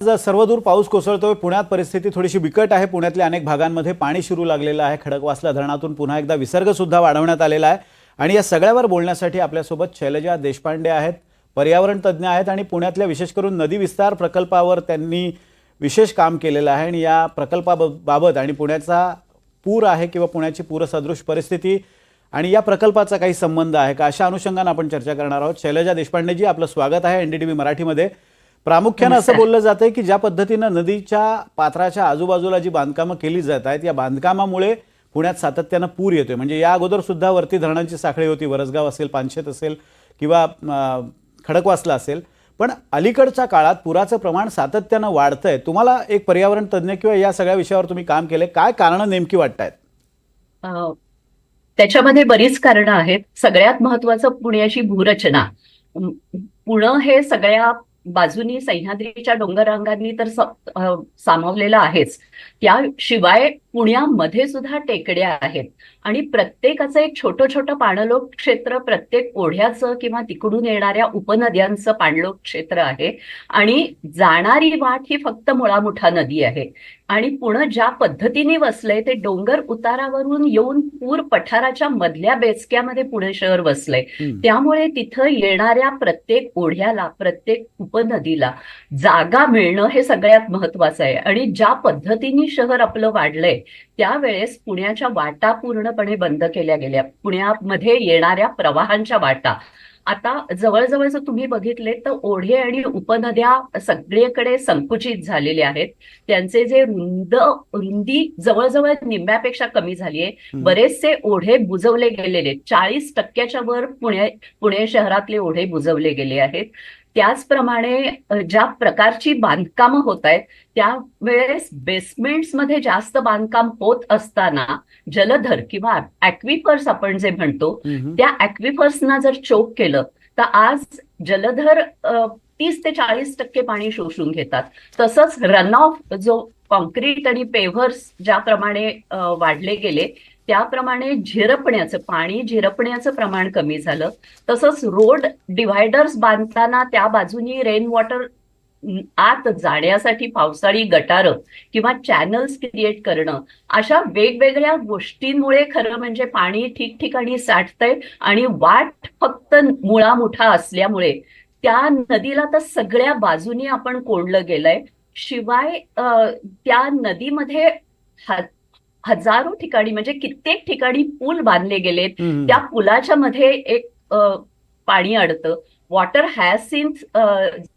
सर्वदूर पाऊस कोसळतोय पुण्यात परिस्थिती थोडीशी बिकट आहे. पुण्यातल्या अनेक भागांमध्ये पाणी शिरू लागलेलं आहे. खडकवासला धरणातून पुन्हा एकदा विसर्ग सुद्धा वाढवण्यात आलेला आहे. आणि या सगळ्यावर बोलण्यासाठी आपल्यासोबत शैलजा देशपांडे आहेत. पर्यावरण तज्ज्ञ आहेत आणि पुण्यातल्या विशेष करून नदी विस्तार प्रकल्पावर त्यांनी विशेष काम केलेलं आहे. आणि या प्रकल्पाबाबत आणि पुण्याचा पूर आहे किंवा पुण्याची पूरसदृश परिस्थिती आणि या प्रकल्पाचा काही संबंध आहे का अशा अनुषंगानं आपण चर्चा करणार आहोत. शैलजा देशपांडेजी आपलं स्वागत आहे एनडीटीव्ही मराठीमध्ये. प्रामुख्यानं असं बोललं जातं की ज्या पद्धतीनं नदीच्या पात्राच्या आजूबाजूला जी बांधकामं केली जात आहेत या बांधकामामुळे पुण्यात सातत्यानं पूर येतोय. म्हणजे या अगोदर सुद्धा वरती धरणांची साखळी होती. वरसगाव असेल पानशेत असेल किंवा खडकवासला असेल. पण अलीकडच्या काळात पुराचं प्रमाण सातत्यानं वाढतंय. तुम्हाला एक पर्यावरण तज्ज्ञ किंवा या सगळ्या विषयावर तुम्ही काम केले काय कारणं नेमकी वाटतायत? अ, त्याच्यामध्ये बरीच कारणं आहेत. सगळ्यात महत्वाचं पुण्याची भूरचना. पुणं हे सगळ्या बाजूनी सह्याद्रीच्या डोंगररांगांनी तर सामावलेलं आहेच. त्याशिवाय पुण्यामध्ये सुद्धा टेकड्या आहेत. आणि प्रत्येकाचं एक छोटं छोटं पाणलोट क्षेत्र प्रत्येक ओढ्याचं किंवा तिकडून येणाऱ्या उपनद्यांचं पाणलोट क्षेत्र आहे. आणि जाणारी वाट ही फक्त मुळामुठा नदी आहे. आणि पुणे ज्या पद्धतीने वसलंय ते डोंगर उतारावरून येऊन पूर पठाराच्या मधल्या बेचक्यामध्ये पुणे शहर वसलंय. त्यामुळे तिथं येणाऱ्या प्रत्येक ओढ्याला प्रत्येक उपनदीला जागा मिळणं हे सगळ्यात महत्वाचं आहे. आणि ज्या पद्धतीने शहर आपलं वाढलंय त्यावेळेस पुण्याच्या वाटा पूर्णपणे बंद केल्या गेल्या. पुण्यामध्ये येणाऱ्या प्रवाहांच्या वाटा. आता जवळजवळ जर तुम्ही बघितले तर ओढे आणि उपनद्या सगळीकडे संकुचित झालेल्या आहेत. त्यांचे जे रुंद रुंदी जवळजवळ निम्म्यापेक्षा कमी झाली आहे हम्म. बरेचसे ओढे बुजवले गेलेले चाळीस टक्क्याच्या वर पुणे पुणे शहरातले ओढे बुजवले गेले आहेत. त्याचप्रमाणे ज्या प्रकारची बांधकामं होत आहेत त्यावेळेस बेसमेंट्समध्ये जास्त बांधकाम होत असताना जलधर किंवा ॲक्विफर्स आपण जे म्हणतो. त्या ॲक्विफर्सना जर चोक केलं तर आज जलधर तीस ते चाळीस टक्के पाणी शोषून घेतात तसंच रनऑफ जो कॉन्क्रीट आणि पेव्हर्स ज्याप्रमाणे वाढले गेले त्याप्रमाणे झिरपण्याचं पाणी झिरपण्याचं प्रमाण कमी झालं. तसंच रोड डिव्हायडर्स बांधताना त्या बाजूनी रेन वॉटर आत जाण्यासाठी पावसाळी गटारं किंवा चॅनल्स क्रिएट करणं अशा वेगवेगळ्या गोष्टींमुळे खरं म्हणजे पाणी ठिकठिकाणी साठतंय आणि वाट फक्त मुळामुठा असल्यामुळे त्या नदीला तर सगळ्या बाजूनी आपण कोंडलं गेलंय. शिवाय त्या नदीमध्ये हजारो ठिकाणी म्हणजे कित्येक ठिकाणी पूल बांधले गेलेत. त्या पुलाच्या मध्ये एक पाणी अडतं वॉटर हॅसिन्थ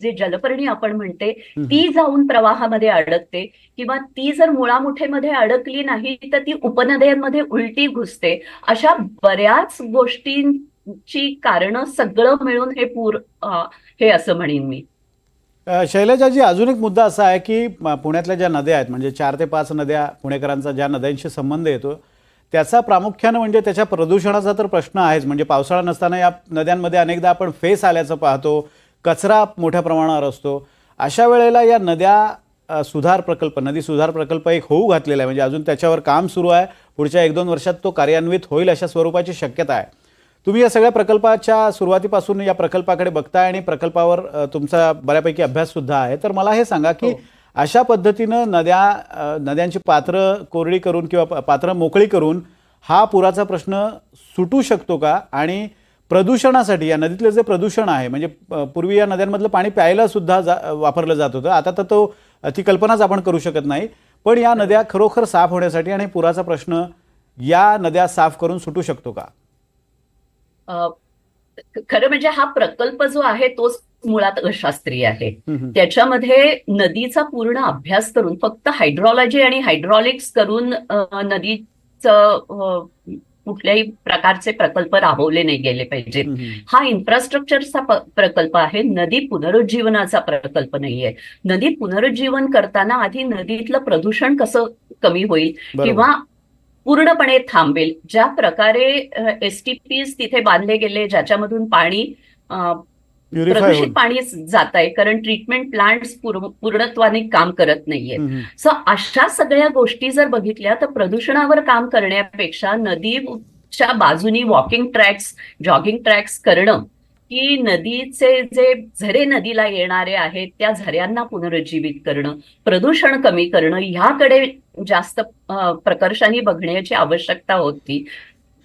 जे जलपर्णी आपण म्हणते. ती जाऊन प्रवाहामध्ये अडकते किंवा ती जर मुळामुठेमध्ये अडकली नाही तर ती उपनद्यांमध्ये उलटी घुसते अशा बऱ्याच गोष्टींची कारणं सगळं मिळून हे पूर हे असं म्हणेन मी शैलजाजी अजून एक मुद्दा असा आहे की पुण्यातल्या ज्या नद्या आहेत म्हणजे चार ते पाच नद्या पुणेकरांचा ज्या नद्यांशी संबंध येतो त्याचा प्रामुख्यानं म्हणजे त्याच्या प्रदूषणाचा तर प्रश्न आहेच. म्हणजे पावसाळा नसताना या नद्यांमध्ये अनेकदा आपण फेस आल्याचं पाहतो कचरा मोठ्या प्रमाणावर असतो. अशा वेळेला या नद्या सुधार प्रकल्प नदी सुधार प्रकल्प एक होऊ घातलेला आहे. म्हणजे अजून त्याच्यावर काम सुरू आहे. पुढच्या एक दोन वर्षात तो कार्यान्वित होईल अशा स्वरूपाची शक्यता आहे. तुम्ही या सगळ्या प्रकल्पाच्या सुरुवातीपासून या प्रकल्पाकडे बघताय आणि प्रकल्पावर तुमचा बऱ्यापैकी अभ्यास सुद्धा आहे. तर मला हे सांगा की हो. अशा पद्धतीनं नद्या नद्यांची पात्र कोरडी करून किंवा पात्र मोकळी करून हा पुराचा प्रश्न सुटू शकतो का? आणि प्रदूषणासाठी या नदीतलं जे प्रदूषण आहे म्हणजे पूर्वी या नद्यांमधलं पाणी प्यायला सुद्धा जा वापरलं जात होतं. आता तर तो ती कल्पनाच आपण करू शकत नाही. पण या नद्या खरोखर साफ होण्यासाठी आणि पुराचा प्रश्न या नद्या साफ करून सुटू शकतो का? खरं म्हणजे हा प्रकल्प जो आहे तोच मुळात अशास्त्रीय आहे. त्याच्यामध्ये नदीचा पूर्ण अभ्यास करून फक्त हायड्रॉलॉजी आणि हायड्रॉलिक्स करून नदीचं कुठल्याही प्रकारचे प्रकल्प राबवले नाही गेले पाहिजेत हम्म. हा इन्फ्रास्ट्रक्चरचा प्रकल्प आहे. नदी पुनरुज्जीवनाचा प्रकल्प नाहीये. नदी पुनरुज्जीवन करताना आधी नदीतलं प्रदूषण कसं कमी होईल? किंवा पूर्णपणे थांबेल. ज्या प्रकारे एसटीपीज तिथे बांधले गेले ज्याच्यामधून पाणी प्रदूषित पाणी जात आहे कारण ट्रीटमेंट प्लांट्स पूर्णत्वाने काम करत नाहीये. सो अशा सगळ्या गोष्टी जर बघितल्या तर प्रदूषणावर काम करण्यापेक्षा नदीच्या बाजूनी वॉकिंग ट्रॅक्स जॉगिंग ट्रॅक्स करणं की नदीचे जे झरे नदीला येणारे आहेत त्या झऱ्यांना पुनरुज्जीवित करणं प्रदूषण कमी करणं ह्याकडे जास्त प्रकर्षाने बघण्याची आवश्यकता होती.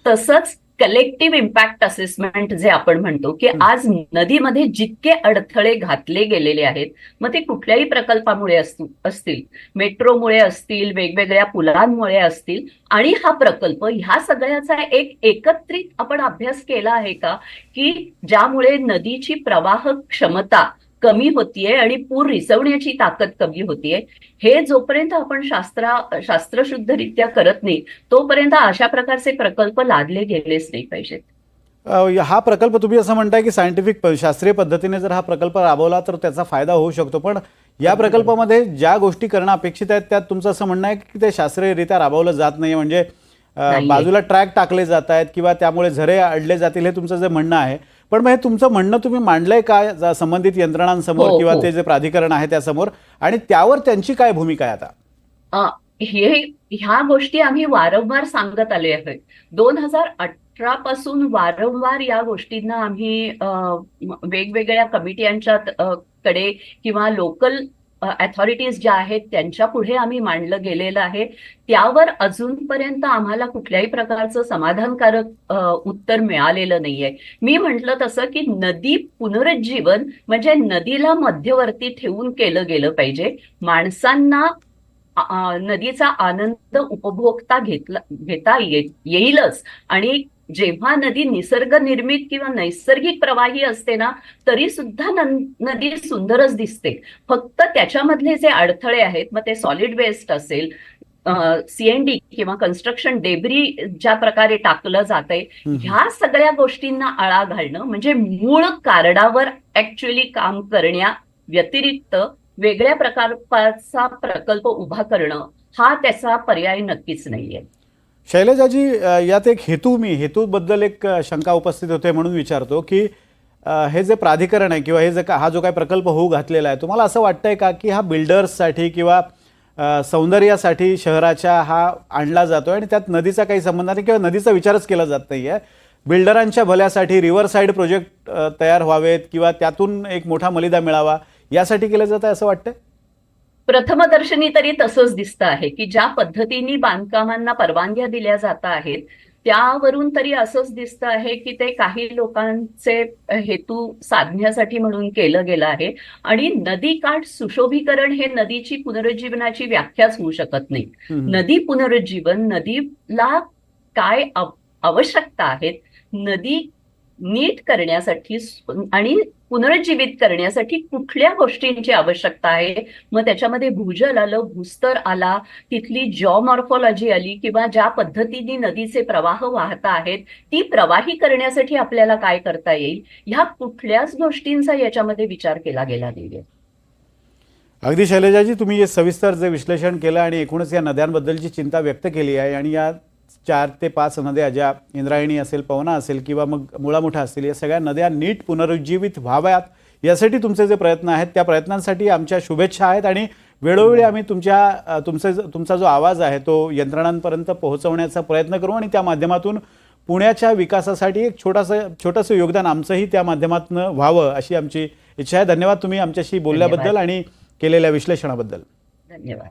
तसंच कलेक्टिव्ह इम्पॅक्ट असेसमेंट जे आपण म्हणतो की. आज नदीमध्ये जितके अडथळे घातले गेलेले आहेत मग ते कुठल्याही प्रकल्पामुळे असतील असतील मेट्रोमुळे असतील वेगवेगळ्या पुलांमुळे असतील आणि हा प्रकल्प ह्या सगळ्याचा एक एकत्रित आपण अभ्यास केला आहे का की ज्यामुळे नदीची प्रवाह क्षमता कमी होतीये आणि पूर रिसवण्याची ताकद कमी होतीये. हे जोपर्यंत आपण शास्त्रा शास्त्रशुद्धरित्या करत नाही तोपर्यंत अशा प्रकारचे प्रकल्प लादले गेलेच नाही पाहिजेत. हा प्रकल्प तुम्ही असं म्हणताय की सायंटिफिक शास्त्रीय पद्धतीने जर हा प्रकल्प राबवला तर त्याचा फायदा होऊ शकतो पण या प्रकल्पामध्ये ज्या गोष्टी करणं अपेक्षित आहेत त्यात तुमचं असं म्हणणं आहे की ते शास्त्रीयरित्या राबवलं जात नाही म्हणजे. बाजूला ट्रॅक टाकले जात आहेत किंवा त्यामुळे झरे अडले जातील हे तुमचं जे म्हणणं आहे. पण मग हे तुमचं म्हणणं तुम्ही मांडलंय का संबंधित यंत्रणांसमोर हो, किंवा हो. ते जे प्राधिकरण आहे त्यासमोर? आणि त्यावर त्यांची काय भूमिका आहे आता? हे ह्या गोष्टी आम्ही वारंवार सांगत आले आहेत. दोन हजार अठरा पासून वारंवार या गोष्टींना आम्ही वेगवेगळ्या कमिट्यांच्या कडे किंवा लोकल अथॉरिटीज ज्या आहेत त्यांच्या पुढे आम्ही मांडलं गेलेलं आहे. त्यावर अजूनपर्यंत आम्हाला कुठल्याही प्रकारचं समाधानकारक उत्तर मिळालेलं नाहीये. मी म्हंटल तसं की नदी पुनरुज्जीवन म्हणजे नदीला मध्यवर्ती ठेवून केलं गेलं पाहिजे. माणसांना नदीचा आनंद उपभोगता घेतला घेता येईलच. आणि जेव्हा नदी निसर्ग निर्मित किंवा नैसर्गिक प्रवाही असते ना तरी सुद्धा नदी सुंदरच दिसते फक्त त्याच्यामधले जे अडथळे आहेत मग ते सॉलिड वेस्ट असेल सीएनडी किंवा कन्स्ट्रक्शन डेब्री ज्या प्रकारे टाकलं जातंय हम्म. ह्या सगळ्या गोष्टींना आळा घालणं म्हणजे मूळ कारणावर ऍक्च्युली काम करण्या व्यतिरिक्त वेगळ्या प्रकारचा प्रकल्प उभा करणं हा त्याचा पर्याय नक्कीच नाहीये शैलजाजी यात एक हेतू मी हेतूबद्दल एक शंका उपस्थित होते म्हणून विचारतो की हे जे प्राधिकरण आहे किंवा हे जे का हा जो काही प्रकल्प होऊ घातलेला आहे तुम्हाला असं वाटतंय का की हा बिल्डर्ससाठी किंवा सौंदर्यासाठी शहराच्या हा आणला जातोय आणि त्यात नदीचा काही संबंध नाही किंवा नदीचा विचारच केला जात नाही आहे बिल्डरांच्या भल्यासाठी रिव्हर साईड प्रोजेक्ट तयार व्हावेत किंवा त्यातून एक मोठा मलिदा मिळावा यासाठी केलं जात आहे असं वाटतं प्रथमदर्शनी तरी तसंच दिसतं आहे की ज्या पद्धतीने बांधकामांना परवानग्या दिल्या जात आहेत त्यावरून तरी असंच दिसतं आहे की ते काही लोकांचे हेतू साधण्यासाठी म्हणून केलं गेलं आहे आणि नदीकाठ सुशोभीकरण हे नदीची पुनरुज्जीवनाची व्याख्याच होऊ शकत नाही. नदी पुनरुज्जीवन नदीला काय आव- आवश्यकता आहेत नदी नीट करण्यासाठी आणि पुनरुज्जीवित करण्यासाठी कुठल्या गोष्टींची आवश्यकता आहे? मग त्याच्यामध्ये भूजल आलं भूस्तर आला तिथली जॉमॉर्फॉलॉजी आली किंवा ज्या पद्धतीने नदीचे प्रवाह वाहत आहेत ती प्रवाही करण्यासाठी आपल्याला काय करता येईल? ह्या कुठल्याच गोष्टींचा याच्यामध्ये विचार केला गेला नाहीये. अगदी शैलजाजी तुम्ही सविस्तर जे विश्लेषण केलं आणि एकूणच या नद्यांबद्दलची चिंता व्यक्त केली आहे आणि या चार ते पाच नद्या ज्या इंद्रायणी असेल पवना असेल किंवा मग मुळामुठा असतील या सगळ्या नद्या नीट पुनरुज्जीवित व्हाव्यात. यासाठी तुमचे जे प्रयत्न आहेत त्या प्रयत्नांसाठी आमच्या शुभेच्छा आहेत आणि वेळोवेळी आम्ही तुमच्या तुमचे तुमचा जो आवाज आहे तो यंत्रणांपर्यंत पोहोचवण्याचा प्रयत्न करू आणि त्या माध्यमातून पुण्याच्या विकासासाठी एक छोटासा छोटंसं योगदान आमचंही त्या माध्यमातून व्हावं अशी आमची इच्छा आहे. धन्यवाद तुम्ही आमच्याशी बोलल्याबद्दल आणि केलेल्या विश्लेषणाबद्दल. धन्यवाद.